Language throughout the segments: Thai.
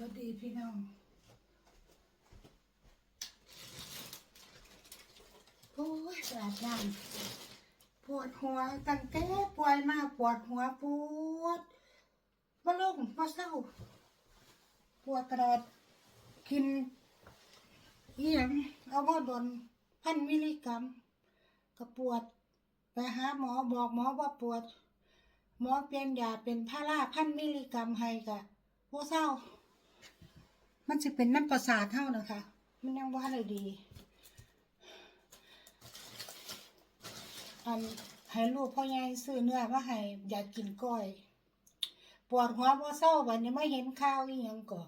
วัสดีพี่น้องโอ้ยปวดน้ำปวดหัวตั้งแต่ป่วยมาปวดหัวปวดมาลงมาเศร้า ปวดตลอดกินเอียงเอาบ่ดนพันมิลลิกรัมก็ปวด ไปหาหมอบอกหมอว่าปวด หมอเปลี่ยนยาเป็นพาราพันมิลลิกรัมให้กะบ่เศร้า มันจะเป็นน้ำประสาทเท่านะคะ มันยังว่าเลยดี อันให้ลูกพ่อใหญ่ซื้อเนื้อมาให้อยากกินก้อย ปวดหัวบ่เศร้าวันนี้ไม่เห็นข้าวอีหยังก่อ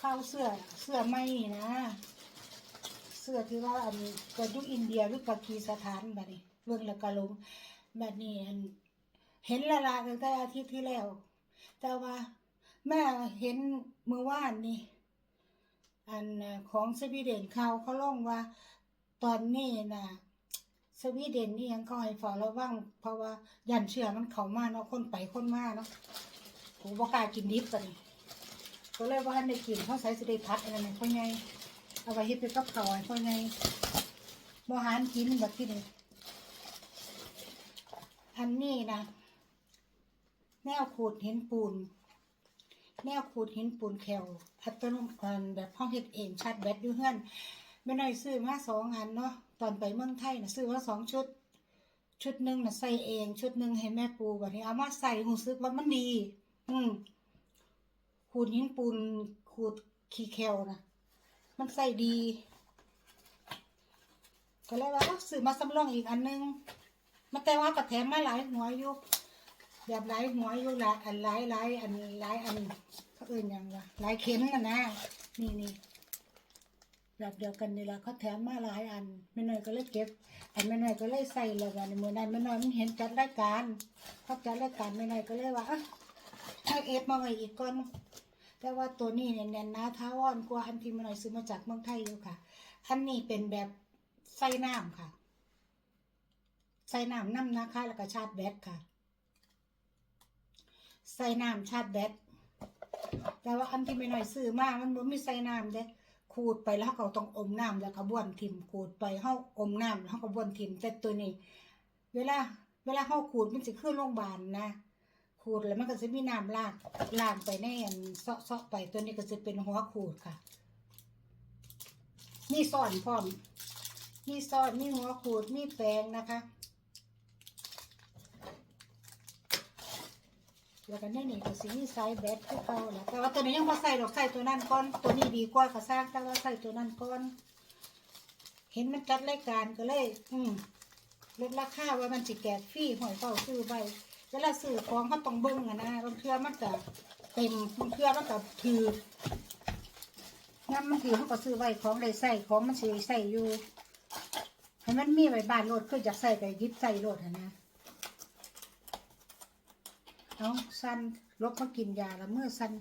ข้าวเสื้อเสื้อไม่นะ เสื้อที่ว่าอันกระดูกอินเดียหรือปากีสถานแบบนี้เบิ่งล้วก็ลงแบบนี้อันเห็นละละตั้งแต่อาทิตย์ที่แล้ว แต่ว่า แม่เห็นเมื่อวานนี่ อันของสวีเดนข่าวเขาลงว่า ตอนนี้น่ะสวีเดนนี่ยังเขาให้ฝ้าระวังเพราะว่ายันเชื้อมันเข้ามาเนาะคนไปคนมาเนาะผมบ่กล้ากินดิบกันก็เลยว่าให้ได้กินเพราใส่สิได้พัดอะไรนั่นพ่อใหญ่เอาไว้เฮ็ดเป็นกับข้าวให้พ่อใหญ่บ่หารกินแบบที่นี่อันนี้นะแนวขูดเหินปูน แนวขูดหินปูนแขวอัตโนมัติแบบห้องเฮ็ดเองชาร์จแบตอยู่เฮือนไม่ได้ซื้อมาสองอันเนาะตอนไปเมืองไทยนะซื้อมาสองชุด ชุดหนึ่งน่ะใส่เอง ชุดหนึ่งให้แม่ปูแบบนี้เอามาใส่รู้สึกว่ามันดี อืมขูดหินปูนขูดขี้แควนะมันใส่ดี ก็เลยว่าซื้อมาสำรองอีกอันหนึงมันแต่ว่าก็แถมมาหลายหัวอยู่ แบบหลายหัวอยู่หลายอันหลายหลายอันหลายอันเขาเอื่นยังวะหลายเข็มนะนนะนี่นี่แบบเดียวกันนี่แหละเขาแถมมาหลายอันแม่น้อยก็เลยเก็บ อันแม่น้อยก็เลยใส่แล้ววันนี้มื่อนั้นแม่น้อยมันเห็นจัดรายการเขาจัดรายการแม่น้อยก็เลยว่าเอ้ยเอาเอฟมาไว้อีกก่อนแต่ว่าตัวนี้เนี่ยแน่นนาท้าวอนกว่าอันที่แม่น้อยซื้อมาจากเมืองไทยอยู่ค่ะ อันนี้เป็นแบบใส่น้ำค่ะ ใส่น้ำน้ำนะคะแล้วก็ชาร์จแบตค่ะ ใส่น้ำชาร์จแบตแต่ว่าอันที่ไม่น้อยซื้อมากมันบ่มีใส่น้ำเด้ขูดไปแล้วเขาต้องอมน้ำแล้วก็บ้วนทิ่มขูดไปเฮาอมน้ำแล้วเฮาก็บ้วนทิ่มแต่ตัวนี้ เวลา เวลาเฮาขูดมันสิขึ้นโรงพยาบาลนะขูดแล้วมันก็จะมีน้ำลากลากไปในอันเซาะไปตัวนี้ก็จะเป็นหัวขูดค่ะมีซ่อนพร้อมมีซ่อนมีหัวขูดมีแปรงนะคะ แล้วก็ในนี่ก็สิมีไซส์แบตคือเก่าแหละแต่ว่าตัวนี้ยังบ่ใส่ดอกใส่ตัวนั้นก่อน ตัวนี้ดีกว่าก็สร้างแต่ว่าใส่ตัวนั้นก่อน เห็นมันจัดรายการก็เลย อืมลดราคาว่ามันสิแกะฟรีหอยเฝ้าซื้อไว้เวลาซื้อของเขาต้องเบิ่งอะนะบางเทื่อมันก็เต็มบางเทื่อมันก็ถืองั้นมันถือเขาก็ซื้อไว้ของได้ใส่ของมันสิใส่อยู่ให้มันมีไว้บ้านโลดคืออยากใส่ก็หยิบใส่โลดอะนะ เอาสันลบมากินยาแล้วเมื่อสัน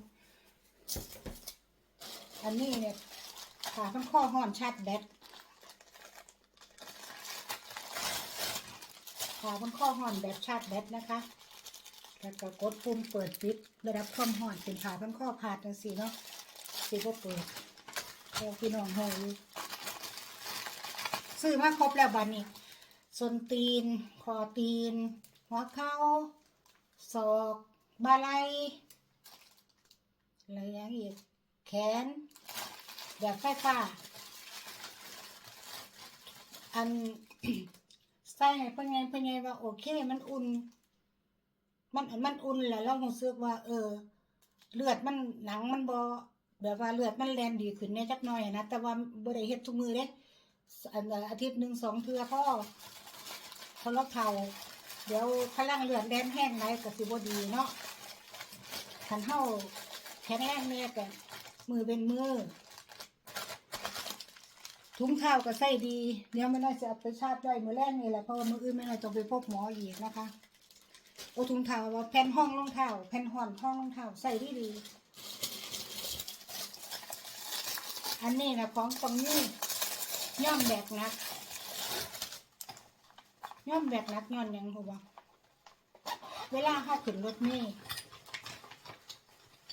อันนี้เนี่ยขาข้างข้อห่อนชาร์จแบตขาข้างข้อห่อนแบบชาร์จแบตนะคะ แล้วก็กดปุ่มเปิดปิดระดับความห่อนเป็นขาข้างข้อพาดจังสีเนาะสีก็เปิดแค่พี่น้องหอยซื้อมาครบแล้วบันนี้ส้นตีน คอตีน หัวเข่า ศอกบาไหลอะไรอย่างอีก แขน แบบไฟฟ้า อัน ใส่ให้เพื่อนไงเพื่อนไงว่า โอเค มันอุ่น มันมันอุ่นแหล้วเรารู้สึกว่า เออ เลือดมันหนังมันบอแบบว่าเลือดมันแลนดีขึ้นแน่จักหน่อยนะแต่ว่าบ่ได้เฮ็ดทุกมือเด้อันอาทิตย์หนึ่งสองเทื่อพ่อพอเราเท่า เดี๋ยวพลังเลือดแดนแห้งไรก็สิบ่ดีเนาะขันเฮาแข็งแรงเนี่ยกันมือเป็นมือถุงเท้าก็ใส่ดีเดี๋ยวไม่น่าจะเอาไปชาร์จไว้มือแรกนี่แหละเพราะว่ามืออื่นไม่น่าจะไปพบหมออีกนะคะโอ้ถุงเท้าว่าแผ่นห้องรองเท้าแผ่นห่อนห้องรองเท้าใส่ดีดีอันนี้นะของตรงนี้ย่อมแบกนัก ย่อมแบกนักย้อนยังหัวเวลาเข้าขึ้นรถเมล์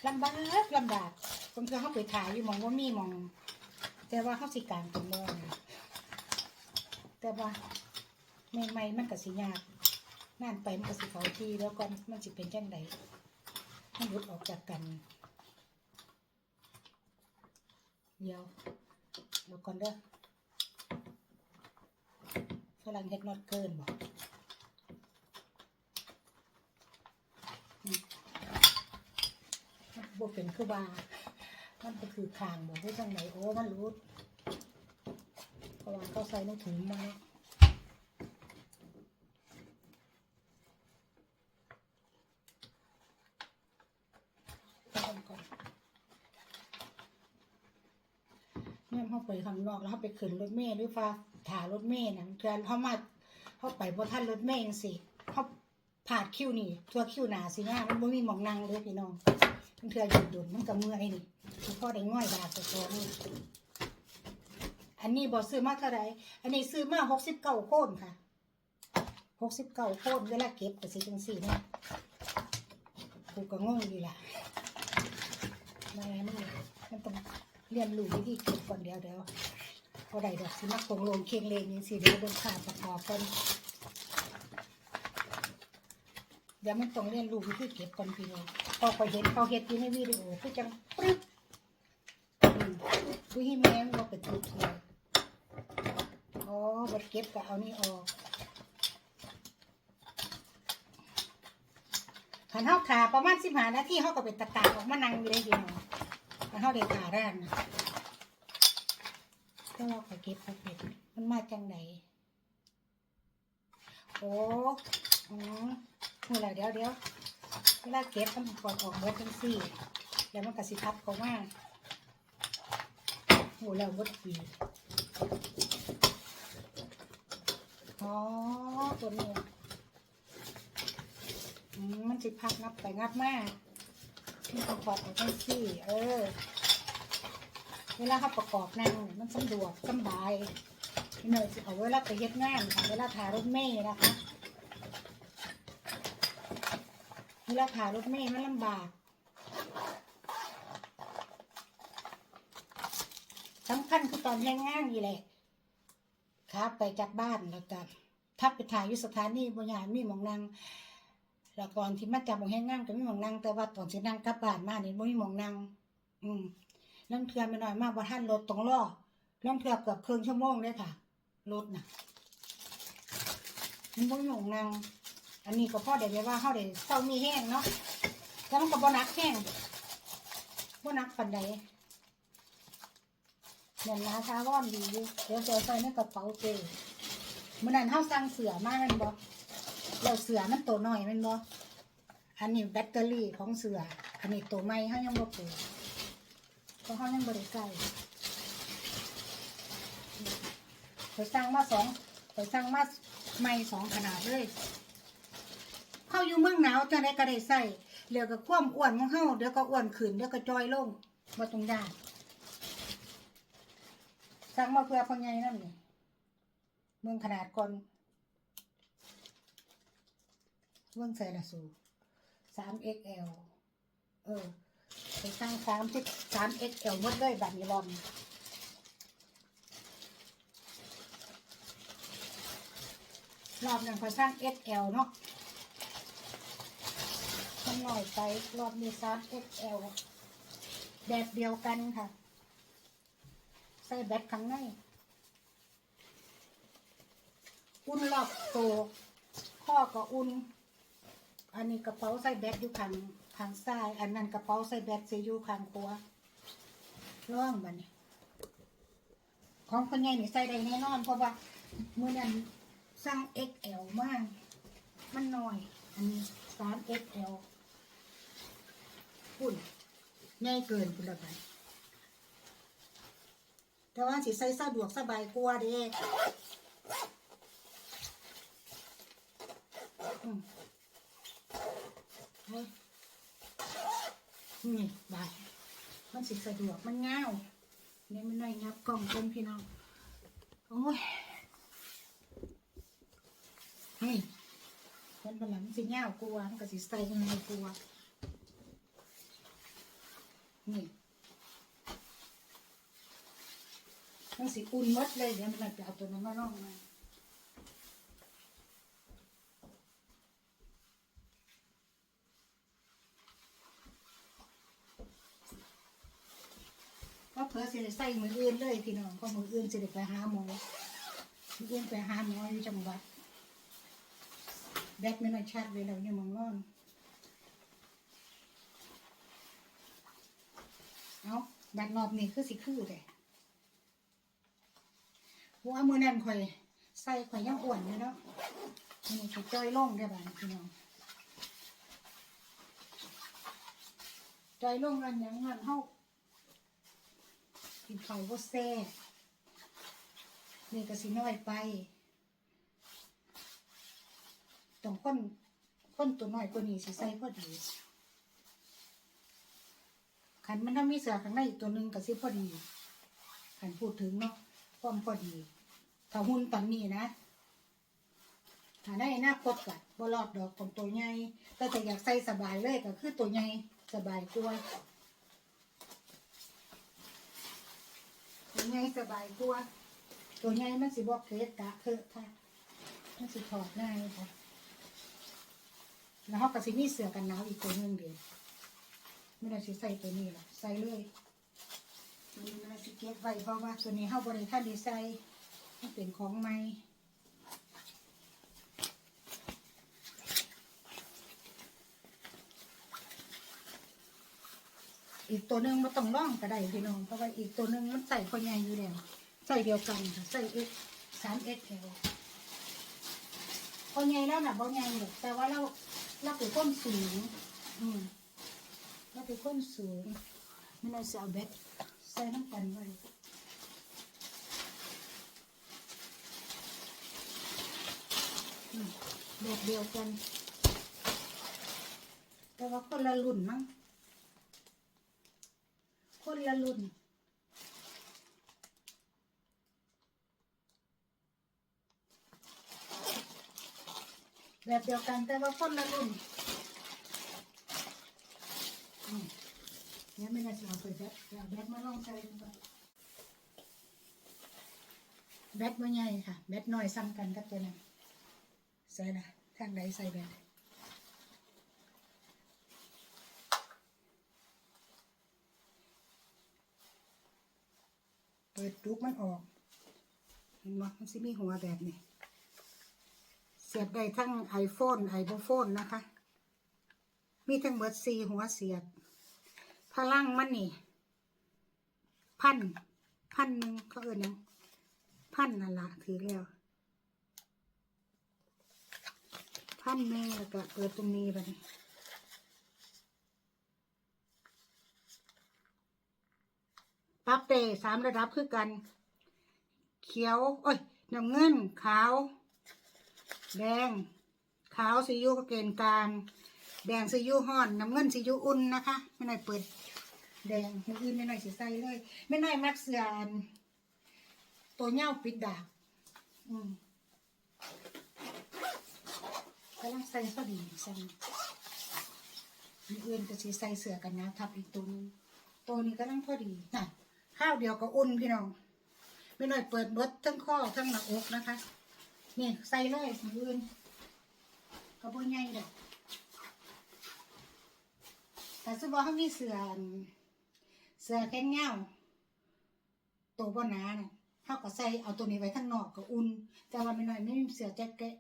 ลำบากลำบากบางทีเขาไปถ่ายอยู่มองว่ามีมอง แต่ว่าเขาสิกางเป็นโมงแต่ว่าใหม่ๆมันก็สิยากนานไปมันก็สิเขาที่แล้วก็มันสิเป็นจังไดมันหลุดออกจากกันเดี๋ยวเดี๋ยวก่อนเด้อ ฝรั่งเฮ็ดนอดเกินบอกบ่เป็นคือว่ามันก็คือคางบอกว่าจังไหนโอ้มันรู้เพราะว่าเขาใส่ในถุงมาเนี่ยเขาไปข้างนอกแล้วเขาไปขึ้นรถเมล์หรือฟ้า ถารถเมล์นะเพื่อนเขามาเขาไปบนท่านรถเมล์จังสิเขาผ่าดคิวนี่ทัวคิวหนาสิหน้ามันบ่มีหมองนั่งเลยพี่น้องมันเทื่อหยุดดุนมันก็เมื่อยนี่พ่อได้ง่อยบาทตัวนี่อันนี้บอซื้อมาเท่าไรอันนี้ซื้อมาหกสิบเก้าโคนค่ะหกสิบเก้าโคนเวลาเก็บก็สิจังสี่เนี่ยกูก็งงดีล่ะแม่มันมันต้องเรียนรู้วิธีเก็บก่อนเดี๋ยวเดี๋ยว พอได้ดอกสิมาคงลงเคียงเลงยังสิเดี๋ยวเดินขาดประกอบกันเดี๋ยวมันต้องเรียนรู้วิธีเก็บก่อนพี่น้องพอเขาเห็นเขาเห็นอยู่ในวิดีโอคือจังปึ๊บวิธีแม่งว่าเป็นตัวเขียวอ๋อบดเก็บก็เอานี่ออกขันเท้าขาประมาณสิบห้านาทีเขาก็เป็นตะกาออกมานั่งอยู่ได้พี่น้องขันเท้าเด็กขาด้านนะ ก็ว่าเขาเก็บเขาเก็บมันมาจังไหนโอ้อืมนี่แหละเดี๋ยวเดี๋ยวเวลาเก็บมันก่อนออกเบิดจังสี่ แล้วมันก็สิทับเขามาโหแล้ววัดปีอ๋อตัวนี้มันสิพักงับไปงับมากมันประกออาทั้งสี่ เออ เวลาเขาประกอบนั่งเนี่ยมันสะดวกสบายเนยสิเอาเวลาไปเฮ็ดงานค่ะเวลาถ่ายรถเมย์นะคะเวลาถ่ายรถเมย์มันลำบากสำคัญคือตอนแรงงานนี่แหละครับไปจากบ้านแล้วก็ถ้าไปถ่ายยุสถานีบริหารมีหมองนั่งแล้วก่อนที่มาจับหมองแห้งงานก็มีหมองนั่งแต่ว่าตอนสินั่งกลับบ้านมาเนี่ยบ่มีหมองนั่งอืม นั่งเทือไม่น้อยมากว่าท่านรถตรงล้อนั่งเทือเกือบครึ่งชั่วโมงเลยค่ะรถน่ะมันบ่หมองนั่งอันนี้ก็พ่อเดี๋ยวว่าเฮาได้เศร้ามีแห้งเนาะแล้วมันก็บ่นักแห้งบ่นักปานใดเงินนาท้าว่อนดีอยู่เดี๋ยวจะใส่ในกระเป๋าเจเมื่อนั้นเฮาสั่งเสือมาแมันบ่แล้วเสือมันตัวน้อยมันบ่อันนี้แบตเตอรี่ของเสืออันนี้ตัวใหมเฮายังบ่เปิด เพราะเฮายังบ่ได้ใส่ไปสั่งมาสองไปสั่งมาใหม่สองขนาดเลยเฮาอยู่เมืองหนาวจังได้ก็ได้ใส่เดี๋ยวก็ควมอ้วนของเฮาเดี๋ยวก็อ้วนขึ้นเดี๋ยวก็จอยลงบ่ต้องยากสั่งมาเพื่อพ่อใหญ่นั่นนี่เมืองขนาดก่อนเมืองใส่ละสูสาม XL เออ ไปสั่งสามสิบสาม XL หมดเลยบัตรนี้บอมรอบหนึ่งพอสร้าง XL เอลเนาะมันหน่อยไปรอบนี้สาม XL แบบเดียวกันค่ะ ใส่แบตข้างในอุ่นรอบโตวข้อก็อุ่น อันนี้กระเป๋าใส่แบตอยู่ข้าง ข้างซ้าย อันนั้นกระเป๋าใส่แบตจะอยู่ข้างขวาร่องบันนี้ของคนใหญ่นี่ใส่ได้แน่นอนเพราะว่าเมื่อนั้นสั่ง XL มาก มันน้อย อันนี้สาม XL ปุ่นใหญ่เกินคุณละบันแต่ว่าสิใส่สะดวกสบายกว่าเด้อืมเฮ้ย นี่บายมันสิสะดวกมันง่าวเนี่ยมันน่อยงับกล่องเต็มพี่น้องโอ้ยนี่มันเป็นหลังสิง่ากลัวมันก็สิใส่ยังไงกลัวนี่มันสิอุ่นหมดเลยเดี๋ยวมันจะเอาตัวนั้นมาลองมาก็เผื่อ สิได้ใส่มืออื่นเลยพี่น้องก็มืออื่นสิได้ไปหาหมอมืออื่นไปหาหมออยู่จังหวัดแบกไม่น่าชัดเลยเรายังมองนอนเอาบัดรอบนี้คือสิคือแต่หัวมือนั่นข่อย ใส่ข่อยยังอ้วนเลยเนาะนี่ข่อยจ้อยลงได้บ้านพี่น้องจ้อยลงกันยังเงินเฮา กินข้าวบ่แซ่บนี่ก็สิน้อยไปต้องคนคนตัวน้อยกว่านี้สิใส่พอดีขันมันถ้ามีเสือข้างในอีกตัวหนึ่งกับซิพอดีขันพูดถึงเนาะความพอดี ถ้าหุ่นตอนนี้นะถ้าได้หน้าคตกัดบ่รอดดอกของตัวใหญ่แต่ถ้าอยากใส่สบายเลยก็คือตัวใหญ่สบายกว่า ตัวใหญ่สบายกว่าตัวใหญ่มันสิบอกเกสกะเถอะค่ะมันสิถอดง่ายค่ะแล้วเขาก็สิมีเสือกันหนาวอีกตัวหนึงเดียวไม่ได้สิใส่ตัวนี้หรอกใส่เลยตัวนี้ไม่าสิเก็บไว้เพราะว่าตัวนี้เขาบริท่านดีไซน์เป็นของใหม่ อีกตัวหนึ่งมันต้องร่องก็ได้พี่น้องเพราะว่าอีกตัวหนึ่งมันใส่คนใหญ่อยู่แล้วใส่เดียวกันค่ะใส่เอ็กสามเอ็กแถวคนใหญ่แล้วน่ะบ่ใหญ่หรอกแต่ว่าเราเราเป็นต้นสูงอืมแล้วเป็นคนสูงม่น่าจะเอาเบ็ดใส่น้ำกันไว้แบบเดียวกัน แต่ว่าคนละรุ่นมั้ง คนละรุ่นแบบเดียวกันแต่ว่าคนละรุ่นอืมเนี่ยไม่น่าจะเอาไปแบตแบตมาลองใช้ดูก่อนแบตไม่ใหญ่ค่ะ แบตน้อยซ้ำกันกับตัวนั้นใส่นะทางใดใส่แบต ปิดลูกมันออก เห็นไหมมันสิมีหัวแบบนี้ เสียบได้ทั้งไอโฟนไอโฟนนะคะ มีทั้งหมดสี่หัวเสียบ พลังมันนี่ พัน พันหนึ่งเขาเอิญยังพันนั่นละถือแล้วพันหนึ่งแล้วก็เปิดตรงนี้ไป ปรับเตสามระดับคือกัน เขียวโอ้ยน้ำเงินขาว แดง ขาวสียูก็เกณฑ์กลาง แดงสียูห่อน น้ำเงินสียูอุ่นนะคะไม่น่อยเปิด แดงมืออื่นไม่น่อยสีใสเลย ไม่น่อยมักเสืออันตัวเง่าปิดดาบอืมกำลังใส่พอดีใส่มืออื่นก็สีใส่เสือกันนะทับอีกตัวนึงตัวนี้ก็ลังพอดีน่ะ ข้าวเดียวก็อุ่นพี่น้องไม่น่อยเปิดเบิดทั้งข้อทั้งหน้าอกนะคะ นี่ใส่เลยมืออื่นกระบื้องใหญ่เด็กแต่สมมติเขามีเสือเสือแขนยาตัวบนหนาเนี่ยเขาก็ใส่เอาตัวนี้ไว้ข้างนอกก็อุ่น แต่ว่าไม่น้อยไม่มีเสือแจ็คเก็ต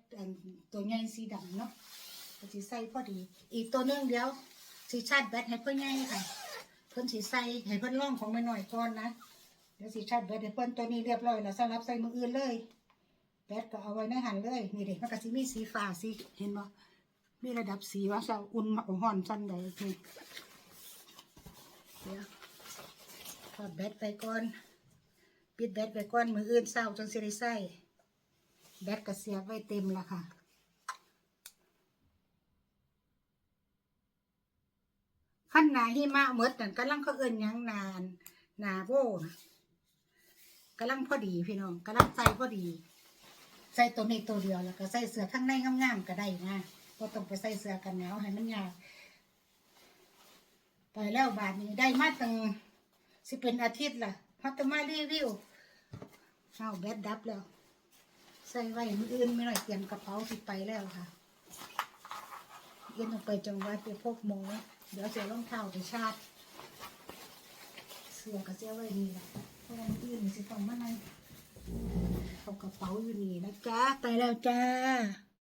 ตัวใหญ่สีดำเนาะก็สิใส่พอดี อีกตัวนึงเดียวสีชาร์จแบตให้เพื่อนใหญ่ค่ะ เพิ่นสีใส่ให้เพิ่นล่องของม่น้อยก่อนนะเดี๋ยวสีชาร์จแบตให้เพิ่นตัวนี้เรียบร้อยแล้วสำหรับใส่มืออื่นเลยแบตก็เอาไว้ในหันเลยนี่เด็กมันก็สิมีสีฟ้าสีเห็นบ่มีระดับสีว่าจะอุ่นมาห่อนสั้นใดนี่เดี๋ยวถอดแบตไปก่อน ปิดแบตไปก่อนมืออื่นเศร้าจนสิได้ใส่แบตก็เสียบไว้เต็มแล้วค่ะ ขั้นนาหิมะหมดนั่นกำลังเขาเอินยังนานนาโว้นะกำลังพอดีพี่น้องกำลังใส่พอดี ใส่ตัวนี้ตัวเดียวแล้วก็ใส่เสื้อข้างในงามๆก็ได้นะก็ต้องไปใส่เสื้อกันหนาวให้มันยากไปแล้วบาทนี้ได้มาตั้งสิเป็นอาทิตย์ล่ะพัตมารีวิวเอาแบตดับแล้ว ใส่ไว้มืออื่นไม่หน่อยเตรียมกระเป๋าสิไปแล้วค่ะเย็นออกไปจังหวัดไปพบหมอ เดี๋ยวเสียรองเท้าไปชาติ เสื้อก็เสียไว้นี่แหละเพราะว่ามืออื่นสิต้องมาไหนเอากระเป๋าอยู่นี่นะจ๊ะไปแล้วจ้า